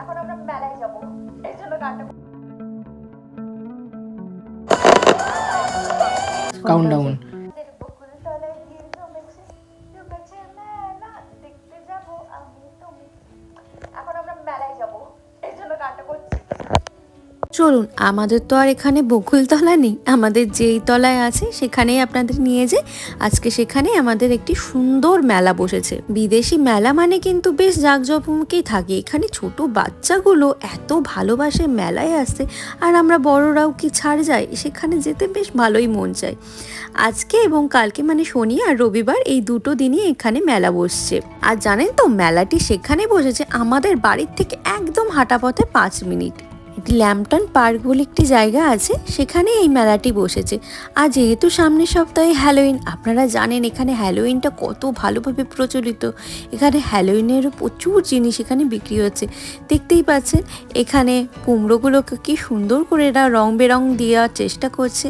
এখন আমরা মেলায় যাব। এর জন্য গানটা কাউন্টডাউন আমাদের চলুন, আমাদের তো আর এখানে বকুলতলা নেই। আমাদের যেই তলায় আছে, সেখানেই আপনাদের নিয়ে যাই। আজকে সেখানে আমাদের একটি সুন্দর মেলা বসেছে। বিদেশি মেলা মানে কিন্তু বেশ জাঁকজমকেই থাকে। এখানে ছোট বাচ্চাগুলো এত ভালোবাসে মেলায় আসতে, আর আমরা বড়রাও কি ছাড় যায়? সেখানে যেতে বেশ ভালোই মন চায়। আজকে এবং কালকে মানে শনি আর রবিবার এই দুটো দিনই এখানে মেলা বসছে। আর জানেন তো, মেলাটি সেখানে বসেছে আমাদের বাড়ির থেকে একদম হাঁটা পথে পাঁচ মিনিট। ল্যাম্পটন পার্ক বলে একটি জায়গা আছে, সেখানে এই মেলাটি বসেছে। আর যেহেতু সামনের সপ্তাহে হ্যালোইন, আপনারা জানেন এখানে হ্যালোইনটা কত ভালোভাবে প্রচলিত। এখানে হ্যালোইনেরও প্রচুর জিনিস এখানে বিক্রি হচ্ছে। দেখতেই পাচ্ছেন, এখানে কুমড়োগুলোকে কি সুন্দর করে এরা রং বেরং দেওয়ার চেষ্টা করছে।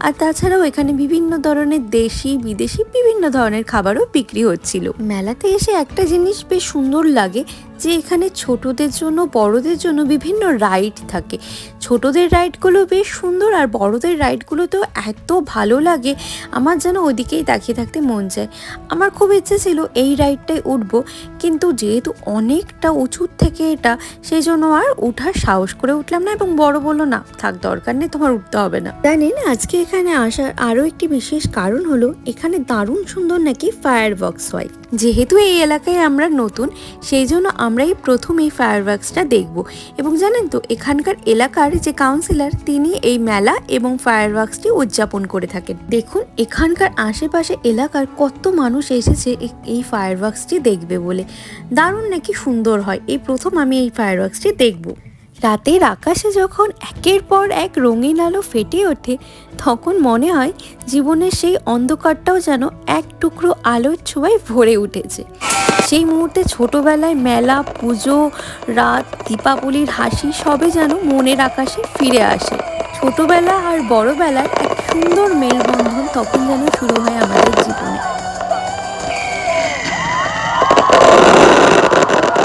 আর তাছাড়াও এখানে বিভিন্ন ধরনের দেশি, বিদেশি বিভিন্ন ধরনের খাবারও বিক্রি হচ্ছিল। মেলাতে এসে একটা জিনিস বেশ সুন্দর লাগে যে এখানে ছোটদের জন্য, বড়দের জন্য বিভিন্ন রাইড থাকে। ছোটদের রাইডগুলো বেশ সুন্দর আর বড়দের রাইডগুলো তো এত ভালো লাগে, আমার যেন ওইদিকেই তাকিয়ে থাকতে মন চায় আমার খুব ইচ্ছে ছিল এই রাইডটায় উঠবো, কিন্তু যেহেতু অনেকটা উঁচুর থেকে এটা সেই জন্য আর ওঠার সাহস করে উঠলাম না এবং বড় বলল, না, থাক, দরকার নেই, তোমার উঠতে হবে না। জানেন আজকে এখানে আসার আরও একটি বিশেষ কারণ হলো, এখানে দারুণ সুন্দর নাকি ফায়ার বক্স হয়। যেহেতু এই এলাকায় আমরা নতুন, সেই জন্য আমরা এই প্রথম এই ফায়ার ওয়ার্কসটা দেখব। এবং জানেন তো, এখানকার এলাকার যে কাউন্সিলর তিনি এই মেলা এবং ফায়ার ওয়ার্কসটি উদযাপন করে থাকেন। দেখুন, এখানকার আশেপাশে এলাকার কত মানুষ এসেছে এই ফায়ার ওয়ার্কসটি দেখবে বলে। দারুণ নাকি সুন্দর হয়। এই প্রথম আমি এই ফায়ার ওয়ার্কসটি দেখব। রাতের আকাশে যখন একের পর এক রঙিন আলো ফেটে ওঠে, তখন মনে হয় জীবনের সেই অন্ধকারটাও যেন এক টুকরো আলোর ছোঁয়ায় ভরে উঠেছে। সেই মুহূর্তে ছোটবেলায় মেলা, পুজো, রাত, দীপাবলির হাসি সবে যেন মনের আকাশে ফিরে আসে। ছোটবেলা আর বড়বেলার এক সুন্দর মেলবন্ধন তখন যেন শুরু হয় আমাদের জীবনে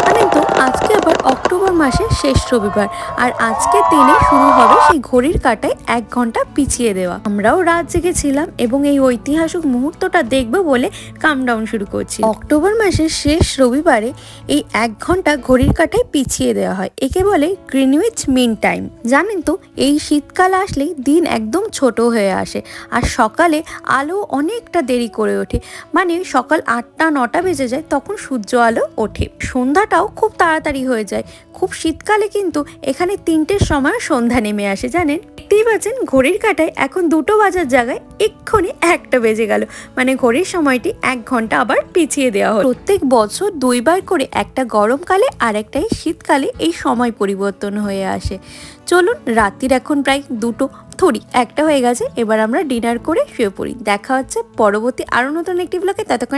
জানেন তো আজকে আবার অক্টোবর মাসের শেষ রবিবার। আর আজকে দিনে শুরু হবে সেই ঘড়ির কাটায় এক ঘণ্টা পিছিয়ে দেওয়া। আমরাও রাত জেগেছিলাম এবং এই ঐতিহাসিক মুহূর্তটা দেখব বলে কামডাউন শুরু করছি। অক্টোবর মাসের শেষ রবিবারে এই এক ঘণ্টা ঘড়ির কাটায় পিছিয়ে দেওয়া হয়। একে বলে গ্রিনউইচ মিন টাইম জানেন তো, এই শীতকাল আসলেই দিন একদম ছোট হয়ে আসে আর সকালে আলো অনেকটা দেরি করে ওঠে। মানে সকাল আটটা, নটা বেজে যায়, তখন সূর্য আলো ওঠে। সন্ধ্যাটাও খুব তাড়াতাড়ি হয়ে যায়। খুব শীতকালে কিন্তু এখানে তিনটের সময় সন্ধ্যা নেমে আসে, জানেন? দেখতেই পাচ্ছেন ঘড়ির কাটায় এখন দুটো বাজার জায়গায় এক্ষুনি একটা বেজে গেল। মানে ঘড়ির সময়টি এক ঘণ্টা আবার পিছিয়ে দেওয়া হলো। প্রত্যেক বছর দুইবার করে একটা গরমকালে আর একটা শীতকালে এই সময় পরিবর্তন হয়ে আসে। চলুন, রাত্রির এখন প্রায় দুটো থরি, একটা হয়ে গেছে। এবার আমরা ডিনার করে শুয়ে পড়ি। দেখা হচ্ছে পরবর্তী আরও নতুন একটি ব্লগে ততক্ষণ